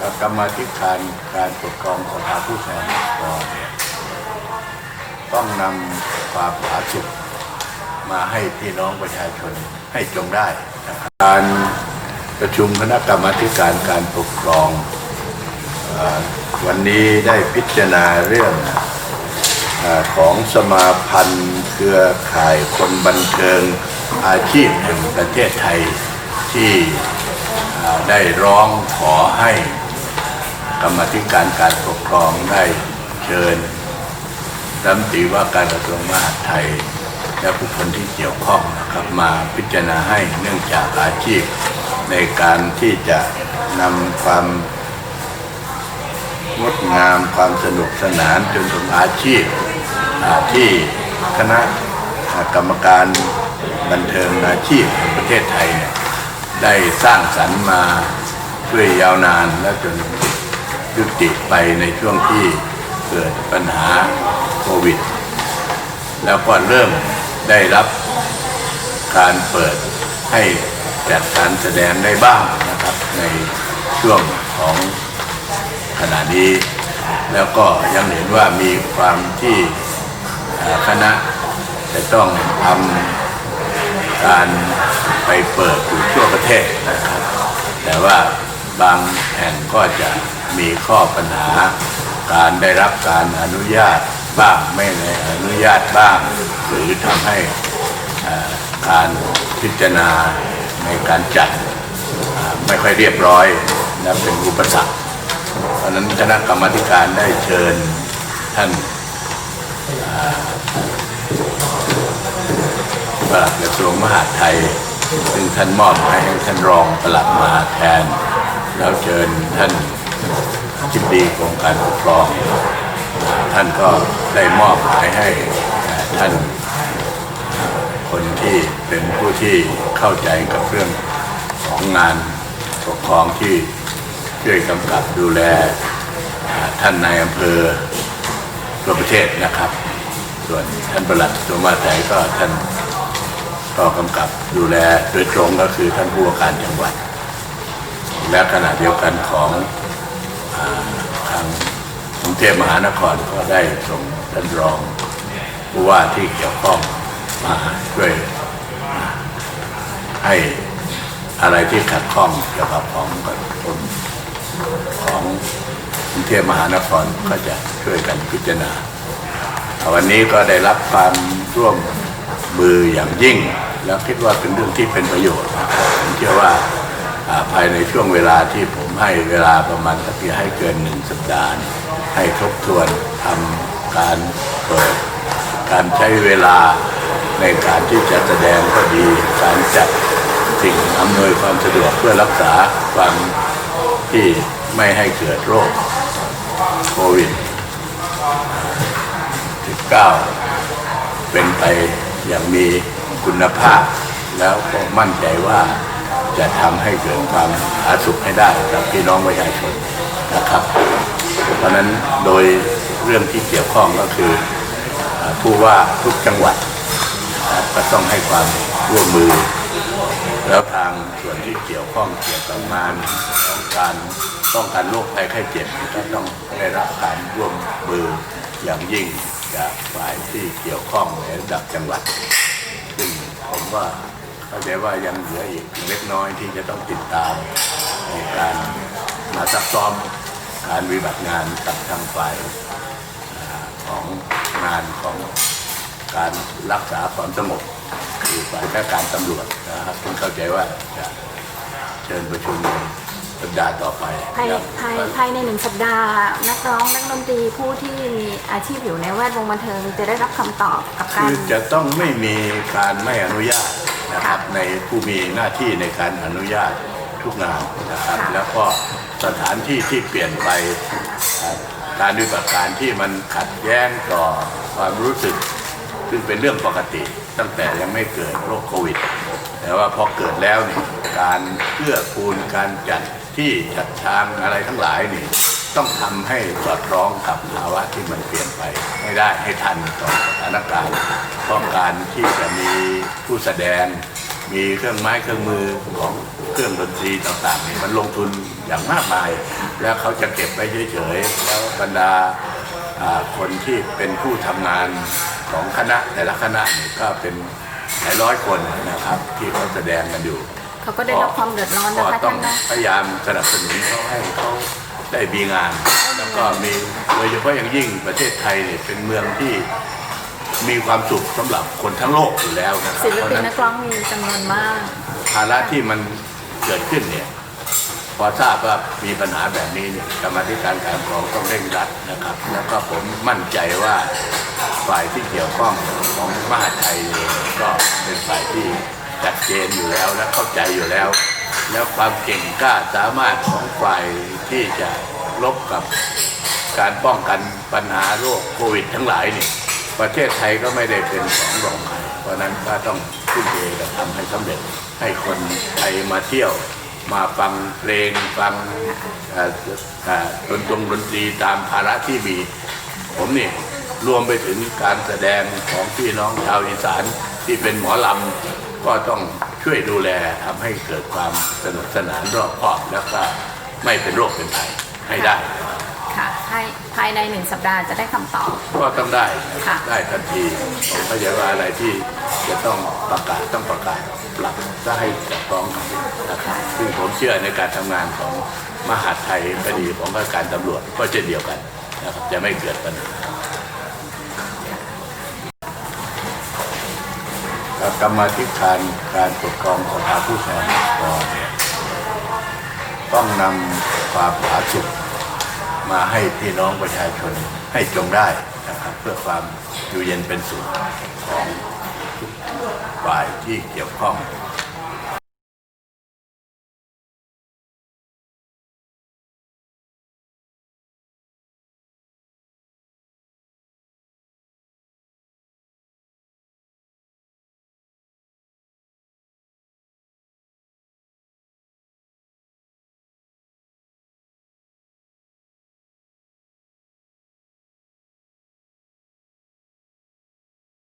กับกรรมาธิการการปกครองสภาผู้แทนราษฎรเนี่ยต้องนำความผาสุกมาให้พี่น้องประชาชนให้จงได้นะครับการประชุมคณะกรรมาธิการการปกครองอวันนี้ได้พิจารณาเรื่องอของสมาพันธ์เครือข่ายคนบันเทิงอาชีพแห่งประเทศไทยที่ได้ร้องขอให้ กรรมธิการการปกครองได้เชิญรัฐมนตรีว่าการกระทรวงมหาดไทย และบุคคลที่เกี่ยวข้องนะครับมาพิจารณาให้เนื่องจากอาชีพ ในการที่จะนำความงดงามความสนุกสนานจนถึงอาชีพอาที่คณะกรรมการบันเทิงอาชีพแห่งประเทศไทยเนี่ยได้สร้างสรรค์มาด้วยยาวนานและจน ยุติไปในช่วงที่เกิดปัญหาโควิด แล้วก็เริ่มได้รับการเปิดให้จัดการแสดงได้บ้างนะครับในช่วงของขณะนี้ แล้วก็ยังเห็นว่ามีความที่คณะจะต้องทำการไปเปิดอยู่ทั่วประเทศนะครับ แต่ว่า บางแห่งก็จะมีข้อปัญหา การได้รับการอนุญาตบ้างไม่ได้อนุญาตบ้าง หรือทำให้การพิจารณาในการจัดไม่ค่อยเรียบร้อยและเป็นอุปสรรคเพราะนั้นคณะกรรมการได้เชิญท่านอ่าปลัดกระทรวงมหาดไทย ซึ่งท่านมอบให้ท่านรองประหลัดมาแทน แล้วเชิญท่านจิบดีกรมการปกครอง ท่านก็ได้มอบหมายให้ท่าน คนที่เป็นผู้ที่เข้าใจกับเรื่องของงานปกครองที่ช่วยกำกับดูแลท่านนายอำเภอทั่วประเทศนะครับ ส่วนท่านประหลัดสมมาไทยก็ท่านก็กำกับดูแลโดยตรงก็คือท่านผู้ว่าการจังหวัด และขณะเดียวกันของอทางกรุงเทพมหานครก็ได้ส่งท่านรองผู้ว่าที่เกี่ยวข้องมาช่วยให้อะไรที่ขัดข้องเกี่ยวกับของคนของกรุงเทพมหานครก็จะช่วยกันพิจารณา วันนี้ก็ได้รับความร่วมมืออย่างยิ่ง แล้วคิดว่าเป็นเรื่องที่เป็นประโยชน์ผมเชื่อว่า ภายในช่วงเวลาที่ผมให้เวลาประมาณสักให้เกินหนึ่งสัปดาห์ให้ทบทวนทำการเปิดการใช้เวลาในการที่จะแสดงก็ดี การจัดสิ่งอำนวยความสะดวกเพื่อรักษาความที่ไม่ให้เกิดโรคโควิด 19 เป็นไปอย่างมีคุณภาพ แล้วก็มั่นใจว่า จะทำให้เกิดความผาสุกให้ได้กับพี่น้องประชาชนนะครับ เพราะนั้นโดยเรื่องที่เกี่ยวข้องก็คือผู้ว่าทุกจังหวัดนะครับก็ต้องให้ความร่วมมือ แล้วทางส่วนที่เกี่ยวข้องเกี่ยวกับงานของการป้องกันโรคภัยไข้เจ็บก็ต้องได้รับการร่วมมืออย่างยิ่งจากฝ่ายที่เกี่ยวข้องในระดับจังหวัดซึ่งผมว่า เข้าใจว่ายังเหลืออีกเล็กน้อยที่จะต้องติดตามในการมาซักซ้อมการวิบัติงานกับทางฝ่ายอ่าของงานของการรักษาความสงบคือฝ่ายราชการตำรวจนะครับซึ่งเข้าใจว่าจะเชิญประชุมในสัปดาห์ต่อไปภายครับภายภายในหนึ่งสัปดาห์ นักร้องนักดนตรีผู้ที่มีอาชีพอยู่ในแวดวงบันเทิงจะได้รับคำตอบกับการคือจะต้องไม่มีการไม่อนุญาต นะครับค่ะในผู้มีหน้าที่ในการอนุญาตทุกงานนะครับค่ะแล้วก็สถานที่ที่เปลี่ยนไปอ่าการดูประการที่มันขัดแย้งต่อความรู้สึก ซึ่งเป็นเรื่องปกติตั้งแต่ยังไม่เกิดโรคโควิด แต่ว่าพอเกิดแล้วเนี่ยการเพื่อคูณการจัดที่จัดทางอะไรทั้งหลายนี่ต้องทำให้สอดคล้องกับภาวะที่มันเปลี่ยนไปให้ ได้ให้ทันต่อสถานการณ์เพราะการที่จะมีผู้แสดง มีเครื่องไม้เครื่องมือของรื่องดนตรีต่างๆเนี่ยมันลงทุนอย่างมากมาย แล้วเขาจะเก็บไว้เฉยๆแล้วบรรดาอ่าคนที่เป็นผู้ทำงานของคณะแต่ละคณะเนี่ยก็เป็นหลายร้อยคนนะครับ ที่เขาแสดงกันอยู่ เขาก็ได้รับความเดือดร้อนก็นะคะต้อท่างนนะพยายามสนับสนุนเขาให้เขา ได้มีงาน แล้วก็มีโดยเฉพาะอย่างยิ่งประเทศไทยเนี่ยเป็นเมืองที่มีความสุขสำหรับคนทั้งโลกอยู่แล้วนะครับศิลเพราะปินฉะนันั้นกร้องมีจำนวนมากภาระที่มันเกิดขึ้นเนี่ยพอทราบว่ามีปัญหาแบบนี้เนี่ยกรรมาธิการการปกครองต้องเร่งรัดนะครับ แล้วก็ผมมั่นใจว่าฝ่ายที่เกี่ยวข้องของมหาดไทยเองก็เป็นฝ่ายที่ชัดเจนอยู่แล้วและเข้าใจอยู่แล้ว แล้วความเก่งกล้าสามารถของฝ่าย ที่จะลบกับการป้องกันปัญหาโรคโควิดทั้งหลายนี่ประเทศไทยก็ไม่ได้เป็นของรองใครเพราะนั้นก็ต้องทุ่มเทกันทำให้สำเร็จให้คนไทยมาเที่ยวมาฟังเพลงฟังดนตรงดนตรีตามภาระที่มี ผมนี่รวมไปถึงการแสดงของพี่น้องชาวอีสานที่เป็นหมอลำก็ต้องช่วยดูแลทำให้เกิดความสนุกสนานรอบคอบแล้วก็ ไม่เป็นโรคเป็นภัยให้ได้ค่ะให้ภายในหนึ่งสัปดาห์จะได้คำตอบ ก็ต้องได้ค่ะได้ทันทีผมเข้าใจว่าอะไรที่จะต้องประกาศต้องประกาศปรับก็ให้จับต้องกันนะครับซึ่งผมเชื่อในการทำงานของมหาดไทยคดีของข้าราชการตำรวจก็เช่นเดียวกันนะครับจะไม่เกิดปัญหากรรมาธิการการปกครองสภาผู้แทนราษฎรเนี่ย ต้องนำความผาสุกมาให้พี่น้องประชาชนให้จงได้นะครับเพื่อความอยู่เย็นเป็นสุขของฝ่ายที่เกี่ยวข้อง